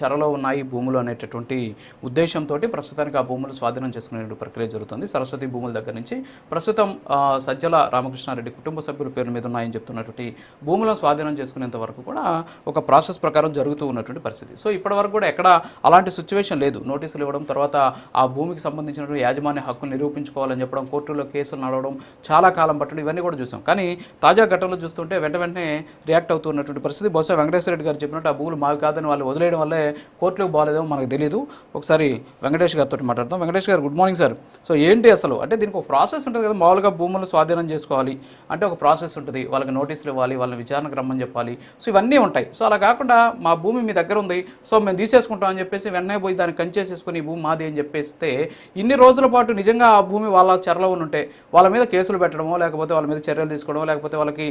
చెరలో ఉన్నాయి భూములు అనేటటువంటి ఉద్దేశంతో ప్రస్తుతానికి ఆ భూములు స్వాధీనం చేసుకునే ప్రక్రియ జరుగుతుంది. సరస్వతి భూముల దగ్గర నుంచి ప్రస్తుతం సజ్జల రామకృష్ణారెడ్డి కుటుంబ సభ్యుల పేరు మీద ఉన్నాయని చెప్తున్నటువంటి భూములను స్వాధీనం చేసుకునేంత వరకు కూడా ఒక ప్రాసెస్ ప్రకారం జరుగుతూ ఉన్నటువంటి పరిస్థితి. సో ఇప్పటి వరకు కూడా ఎక్కడ అలాంటి సిచ్యువేషన్ లేదు. నోటీసులు ఇవ్వడం తర్వాత ఆ భూమికి సంబంధించినటువంటి యాజమాన్య హక్కులు నిరూపించుకోవాలని చెప్పడం కోర్టులో కేసులు నడవడం చాలా కాలం పట్టడం ఇవన్నీ కూడా చూసాం. కానీ తాజా ఘటనలు చూస్తుంటే వెంట వెంటనే రియాక్ట్ అవుతున్నటువంటి పరిస్థితి. బహుశా వెంకటేశ్వర రెడ్డి గారు చెప్పినట్టు ఆ భూములు మావి కాదని వాళ్ళు వదిలేయడం వల్లే కోర్టులకు బాగాలేదేమో మనకు తెలియదు ఒకసారి వెంకటేష్ గారితో మాట్లాడతాం వెంకటేష్ గారు గుడ్ మార్నింగ్ సార్ సో ఏంటి అసలు? అంటే దీనికి ఒక ప్రాసెస్ ఉంటుంది కదా మామూలుగా భూములు స్వాధీనం చేసుకోవాలి. అంటే ఒక ప్రాసెస్ ఉంటుంది. వాళ్ళకి నోటీసులు ఇవ్వాలి వాళ్ళని విచారణకు రమ్మని చెప్పాలి. సో ఇవన్నీ ఉంటాయి. సో అలా కాకుండా మా భూమి మీ దగ్గర ఉంది. సో మేము తీసేసుకుంటాం అని చెప్పేసి వెంటనే పోయి దాన్ని కంచేసేసుకుని ఈ భూమి మాది అని చెప్పేస్తే ఇన్ని రోజుల పాటు నిజంగా ఆ భూమి వాళ్ళ చెరలో ఉంటే వాళ్ళ మీద కేసులు పెట్టడమో లేకపోతే వాళ్ళ మీద చర్యలు తీసుకోవడమో లేకపోతే వాళ్ళకి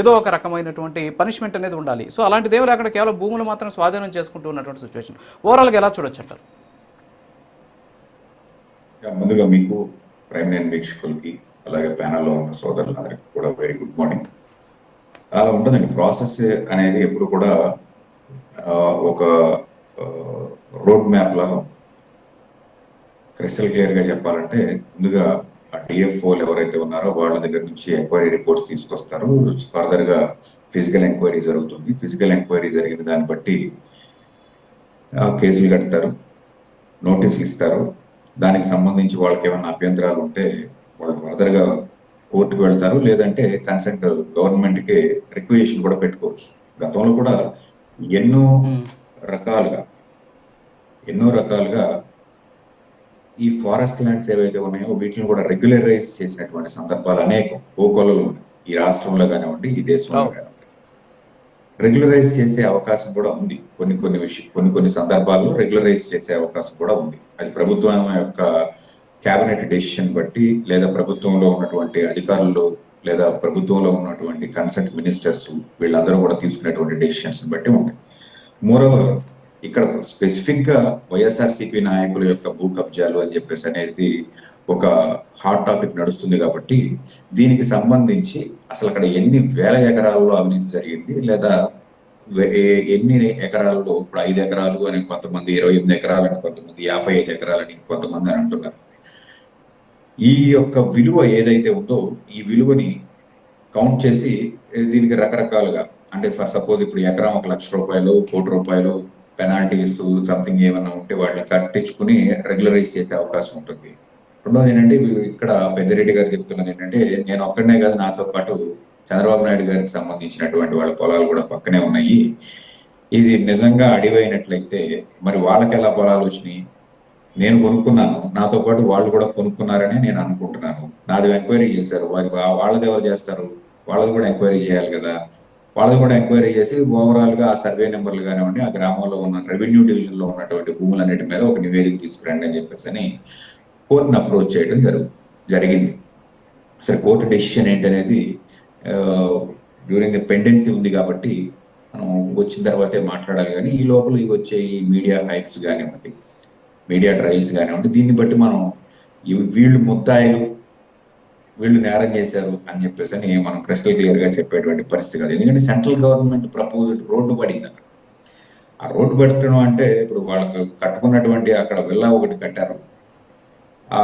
ఏదో ఒక రకమైనటువంటి పనిష్మెంట్ అనేది ఉండాలి. సో అలాంటిదేమో లేకుండా కేవలం భూములు మాత్రం స్వాధీనం చేసుకుంటూ ఉన్నటువంటి సిచ్యువేషన్ ఓవరాల్గా ఎలా చూడొచ్చు అంటారు? ఇక ముందుగా మీకు ప్రైమ్ లైన్ వీక్షకులకి అలాగే ప్యానల్లో ఉన్న సోదరులందరికీ కూడా వెరీ గుడ్ మార్నింగ్ అలా ఉంటుందండి. ప్రాసెస్ అనేది ఎప్పుడు కూడా ఒక రోడ్ మ్యాప్ లాగా క్రిస్టల్ క్లియర్గా చెప్పాలంటే ముందుగా ఆ డిఎఫ్ఓలు ఎవరైతే ఉన్నారో వాళ్ళ దగ్గర నుంచి ఎంక్వైరీ రిపోర్ట్స్ తీసుకొస్తారు. ఫర్దర్గా ఫిజికల్ ఎంక్వైరీ జరుగుతుంది. ఫిజికల్ ఎంక్వైరీ జరిగిన దాన్ని బట్టి కేసులు కడతారు నోటీసులు ఇస్తారు. దానికి సంబంధించి వాళ్ళకి ఏమైనా అభ్యంతరాలు ఉంటే వాళ్ళు ఫర్దర్గా కోర్టుకు వెళ్తారు లేదంటే కన్సెంట్ గవర్నమెంట్కి రిక్వెషన్ కూడా పెట్టుకోవచ్చు. గతంలో కూడా ఎన్నో రకాలుగా ఎన్నో రకాలుగా ఈ ఫారెస్ట్ ల్యాండ్స్ ఏవైతే ఉన్నాయో వీటిని కూడా రెగ్యులరైజ్ చేసినటువంటి సందర్భాలు అనేకం. కోకొలలు ఉన్నాయి. ఈ రాష్ట్రంలో కానివ్వండి ఈ దేశంలో. కానివ్వండి. రెగ్యులరైజ్ చేసే అవకాశం కూడా ఉంది. కొన్ని కొన్ని విషయం కొన్ని కొన్ని సందర్భాల్లో రెగ్యులరైజ్ చేసే అవకాశం కూడా ఉంది. అది ప్రభుత్వం యొక్క కేబినెట్ డెసిషన్ బట్టి లేదా ప్రభుత్వంలో ఉన్నటువంటి అధికారులు లేదా ప్రభుత్వంలో ఉన్నటువంటి కన్సల్ట్ మినిస్టర్స్ వీళ్ళందరూ కూడా తీసుకునేటువంటి డెసిషన్స్ బట్టి ఉంటాయి. మోరోవర్ ఇక్కడ స్పెసిఫిక్గా వైఎస్ఆర్సీపీ నాయకుల యొక్క భూ కబ్జాలు అని చెప్పేసి అనేది ఒక హాట్ టాపిక్ నడుస్తుంది కాబట్టి దీనికి సంబంధించి అసలు అక్కడ ఎన్ని వేల ఎకరాల్లో అవినీతి జరిగింది లేదా ఎన్ని ఎకరాల్లో ఇప్పుడు ఐదు ఎకరాలు అని కొంతమంది ఇరవై ఎనిమిది ఎకరాలని కొంతమంది యాభై ఐదు ఎకరాలని కొంతమంది అని అంటున్నారు. ఈ యొక్క విలువ ఏదైతే ఉందో ఈ విలువని కౌంట్ చేసి దీనికి రకరకాలుగా అంటే ఫర్ సపోజ్ ఇప్పుడు ఎకరం ఒక లక్ష రూపాయలు కోటి రూపాయలు పెనాల్టీస్ సంథింగ్ ఏమైనా ఉంటే వాటిని కట్టించుకుని రెగ్యులరైజ్ చేసే అవకాశం ఉంటుంది. రెండోది ఏంటంటే ఇక్కడ పెద్దిరెడ్డి గారు చెప్తున్నది ఏంటంటే నేను ఒక్కడనే కాదు నాతో పాటు చంద్రబాబు నాయుడు గారికి సంబంధించినటువంటి వాళ్ళ పొలాలు కూడా పక్కనే ఉన్నాయి. ఇది నిజంగా అడివైనట్లయితే మరి వాళ్ళకి ఎలా పొలాలు వచ్చినాయి? నేను కొనుక్కున్నాను. నాతో పాటు వాళ్ళు కూడా కొనుక్కున్నారని నేను అనుకుంటున్నాను. నాది ఎంక్వైరీ చేశారు. వారి వాళ్ళది ఎవరు చేస్తారు? వాళ్ళది కూడా ఎంక్వైరీ చేయాలి కదా. వాళ్ళది కూడా ఎంక్వైరీ చేసి ఓవరాల్గా ఆ సర్వే నెంబర్లు కానివ్వండి ఆ గ్రామంలో ఉన్న రెవెన్యూ డివిజన్లో ఉన్నటువంటి భూములన్నిటి మీద ఒక నివేదిక తీసుకురండి అని చెప్పేసి అని కోర్టును అప్రోచ్ చేయడం జరుగు జరిగింది. సరే కోర్టు డెసిషన్ ఏంటనేది డ్యూరింగ్ ద పెండెన్సీ ఉంది కాబట్టి మనం వచ్చిన తర్వాతే మాట్లాడాలి కానీ ఈ లోపల ఇవి వచ్చే ఈ మీడియా హైప్స్ కానివ్వండి మీడియా ట్రయల్స్ కానివ్వండి దీన్ని బట్టి మనం వీళ్ళు ముద్దాయిలు వీళ్ళు నేరం చేశారు అని చెప్పేసి అని మనం క్రిస్టల్ క్లియర్గా చెప్పేటువంటి పరిస్థితి కాదు. ఎందుకంటే సెంట్రల్ గవర్నమెంట్ ప్రపోజల్ రోడ్డు పడింది అక్కడ. ఆ రోడ్డు పెట్టడం అంటే ఇప్పుడు వాళ్ళకు కట్టుకున్నటువంటి అక్కడ విల్లా ఒకటి కట్టారు. ఆ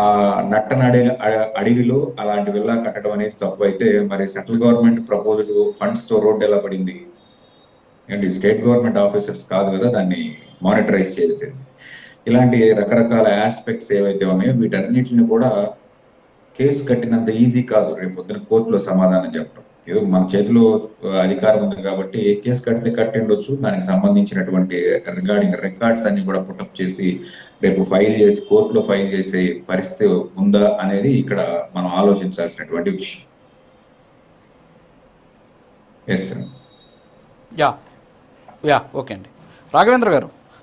నట్టన అడవిలో అలాంటి విల్లా కట్టడం అనేది తప్పు. అయితే మరి సెంట్రల్ గవర్నమెంట్ ప్రపోజ్డ్ ఫండ్స్తో రోడ్డు ఎలా పడింది? అండ్ స్టేట్ గవర్నమెంట్ ఆఫీసర్స్ కాదు కదా దాన్ని మానిటరైజ్ చేసేది. ఇలాంటి రకరకాల ఆస్పెక్ట్స్ ఏవైతే ఉన్నాయో వీటన్నిటిని కూడా కేసు కట్టినంత ఈజీ కాదు. రేపు పొద్దున కోర్టులో సమాధానం చెప్పడం. ఏదో మన చేతిలో అధికారం ఉంది కాబట్టి కేసు కడితే కట్టిండొచ్చు. దానికి సంబంధించినటువంటి రిగార్డింగ్ రికార్డ్స్ అన్ని కూడా పుటప్ చేసి రేపు ఫైల్ చేసి కోర్టులో ఫైల్ చేసే పరిస్థితి ఉందా అనేది ఇక్కడ మనం ఆలోచించాల్సినటువంటి విషయం. Yes yeah. యా ఓకే అండి. రాఘవేంద్ర గారు.